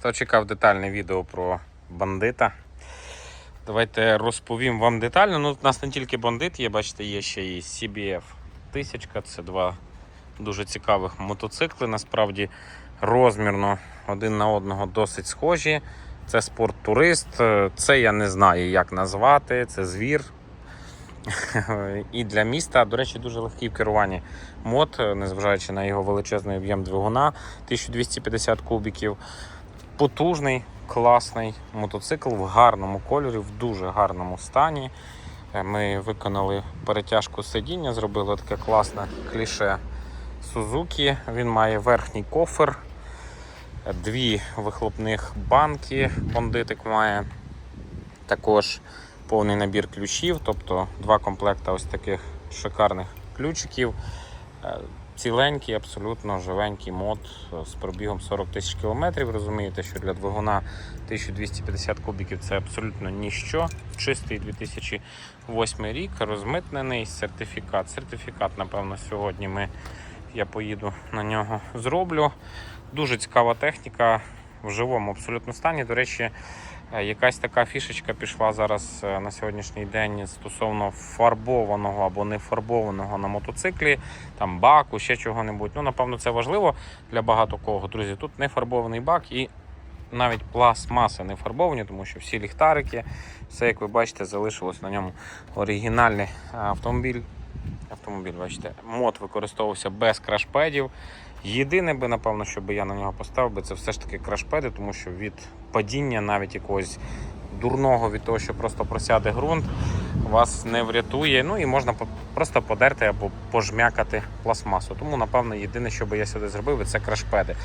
Хто чекав детальне відео про бандита? Давайте розповім вам детально. Ну, у нас не тільки бандит є, бачите, є ще і CBF 1000. Це два дуже цікавих мотоцикли. Насправді розмірно один на одного досить схожі. Це спорт-турист. Це я не знаю, як назвати. Це звір. І для міста, до речі, дуже легкий в керуванні мод, незважаючи на його величезний об'єм двигуна 1250 кубіків. Потужний, класний мотоцикл в гарному кольорі, в дуже гарному стані. Е, Ми виконали перетяжку сидіння, зробили таке класне кліше Suzuki. Він має верхній кофер, е, дві вихлопних банки. Бандитик має також повний набір ключів, тобто два комплекти ось таких шикарних ключиків. Ціленький, абсолютно живенький мод е, з пробігом 40 тисяч кілометрів. Розумієте, що для двигуна 1250 кубіків це абсолютно ніщо. Чистий 2008 рік, розмитнений сертифікат. Сертифікат, напевно, сьогодні ми, я поїду на нього зроблю. Дуже цікава техніка в живому абсолютно стані. До речі, Якась така фішечка пішла зараз е, на сьогоднішній день стосовно фарбованого або не фарбованого на мотоциклі, там баку, ще чого-небудь. Ну, напевно, це важливо для багато кого. Друзі, тут не фарбований бак і навіть пластмаси не фарбовані, тому що всі ліхтарики, все, як ви бачите, залишилось на ньому оригінальний автомобіль. Автомобіль, бачите, мод використовувався без крашпедів. Єдине би, напевно, що би я на нього поставив, би, це все ж таки крашпеди, тому що від падіння, навіть якогось дурного від того, що просто просяде ґрунт, вас не врятує. Ну і можна просто подерти або пожмякати пластмасу. Тому, напевно, єдине, що би я сюди зробив, це крашпеди.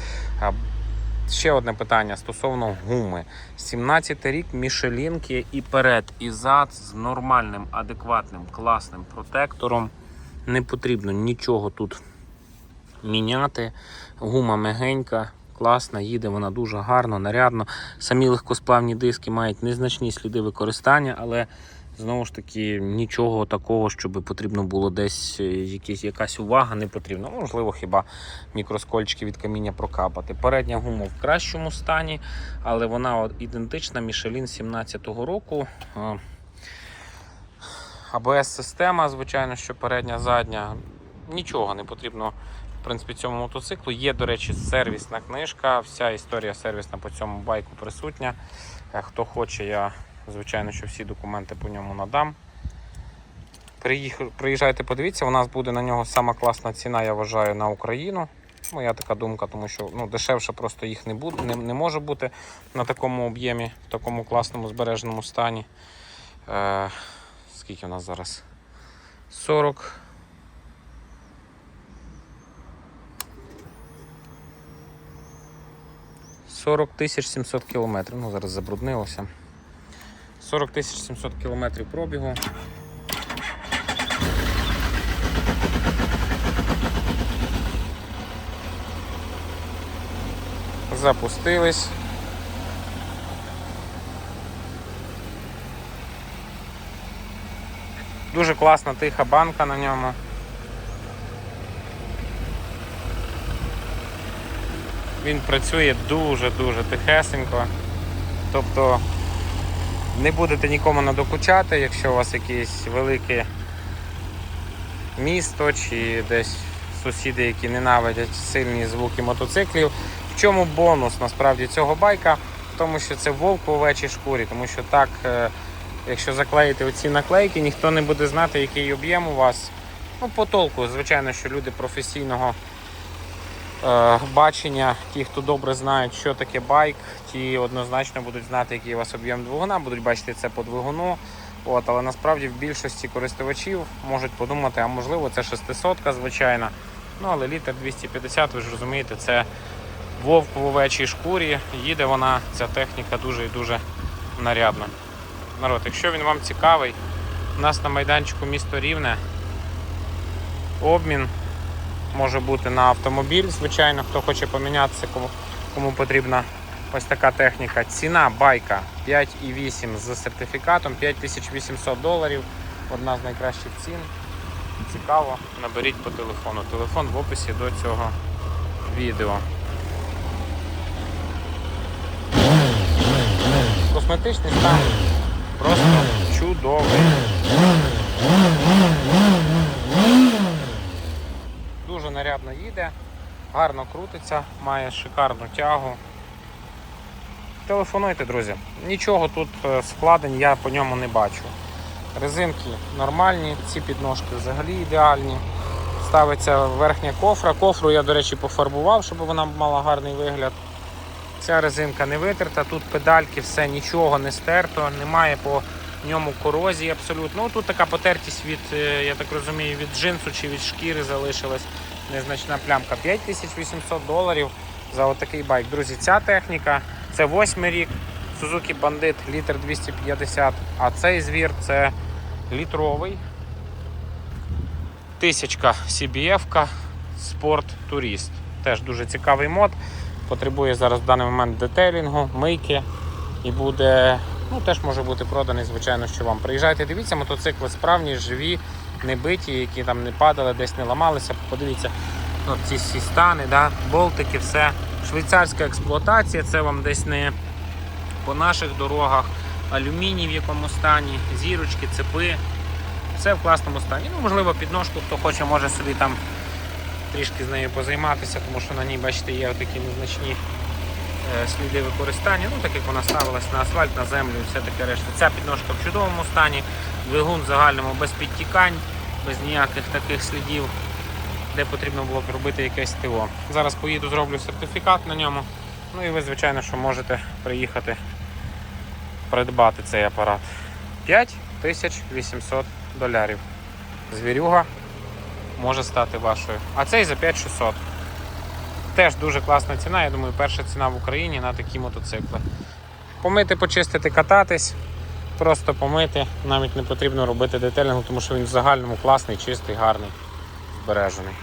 Ще одне питання стосовно гуми. 17 рік мішелінки і перед, і зад з нормальним, адекватним, класним протектором. Не потрібно нічого тут міняти. Гума мягенька, класна, їде вона дуже гарно, нарядно. Самі легкосплавні диски мають незначні сліди використання, але знову ж таки нічого такого, щоб потрібно було десь е, якісь, якась увага не потрібно. Ну, Можливо, хіба мікроскольчики від каміння прокапати. Передня гума в кращому стані, але вона ідентична Michelin 17-го року. Е, АБС-система, звичайно, що передня, задня. Нічого не потрібно принципі, цьому мотоциклу. Є, до речі, сервісна книжка. Вся історія сервісна по цьому байку присутня. Е, Хто хоче, я, звичайно, що всі документи по ньому надам. Приїжджайте, подивіться, у нас буде на нього сама класна ціна, я вважаю, на Україну. Моя така думка, тому що ну, дешевше просто їх не буде, не, не може бути на такому об'ємі, в такому класному збереженому стані. Е, скільки у нас зараз? 40. Сорок тисяч 700 кілометрів. Ну, зараз забруднилося. 40 тисяч 700 кілометрів пробігу. Запустились. Дуже класна тиха банка на ньому. Він працює дуже-дуже тихесенько. Тобто не будете нікому надокучати, якщо у вас якесь велике місто чи десь сусіди, які ненавидять сильні звуки мотоциклів. В чому бонус насправді цього байка? В тому, що це вовк в овечій шкурі, тому що так, е, якщо заклеїти оці наклейки, ніхто не буде знати, який об'єм у вас. Ну, по толку, звичайно, що люди професійного бачення, ті, хто добре знають, що таке байк, ті однозначно будуть знати, який у вас об'єм двигуна, будуть бачити це по двигуну. От, але насправді в більшості користувачів можуть подумати, а можливо це 600 звичайно. Ну, але літр 250, ви ж розумієте, це вовк в овечій шкурі. Їде вона, ця техніка дуже і дуже нарядна. Народ, якщо він вам цікавий, у нас на майданчику місто Рівне обмін може бути на автомобіль, звичайно, хто хоче помінятися, кому, кому потрібна ось така техніка. Ціна байка 5,8 з сертифікатом 5800 доларів. Одна з найкращих цін. Цікаво, наберіть по телефону. Телефон в описі до цього відео. Косметичний стан просто чудовий. Дуже нарядно їде, гарно крутиться, має шикарну тягу. Телефонуйте, друзі. Нічого тут е, складень я по ньому не бачу. Резинки нормальні, ці підножки взагалі ідеальні. Ставиться верхня кофра. Кофру я, до речі, пофарбував, щоб вона мала гарний вигляд. Ця резинка не витерта, тут педальки, все, нічого не стерто, немає по ньому корозії абсолютно. Ну тут така потертість від, е, я так розумію, від джинсу чи від шкіри залишилась незначна плямка. 5800 доларів за отакий байк. Друзі, ця техніка це восьмий рік. Suzuki Bandit літр 250, а цей звір це літровий. Тисячка CBF-ка Sport Tourist. Теж дуже цікавий мод. Потребує зараз в даний момент детейлінгу, мийки і буде, ну теж може бути проданий, звичайно, що вам. Приїжджайте, дивіться, мотоцикли справні, живі, не биті, які там не падали, десь не ламалися. Подивіться, от ці всі стани, да, болтики, все. Швейцарська експлуатація, це вам десь не по наших дорогах, алюміній в якому стані, зірочки, цепи. Все в класному стані. Ну, можливо, підножку, хто хоче, може собі там трішки з нею позайматися, тому що на ній, бачите, є такі незначні сліди використання. Ну, так як вона ставилась на асфальт, на землю і все таке решта. Ця підножка в чудовому стані, двигун в загальному без підтікань, без ніяких таких слідів, де потрібно було б робити якесь ТО. Зараз поїду, зроблю сертифікат на ньому. Ну і ви, звичайно, що можете приїхати придбати цей апарат. 5800 долярів. Звірюга може стати вашою. А цей за 5600. Теж дуже класна ціна. Я думаю, перша ціна в Україні на такі мотоцикли. Помити, почистити, кататись. Просто помити, навіть не потрібно робити детелінгу, тому що він в загальному класний, чистий, гарний, збережений.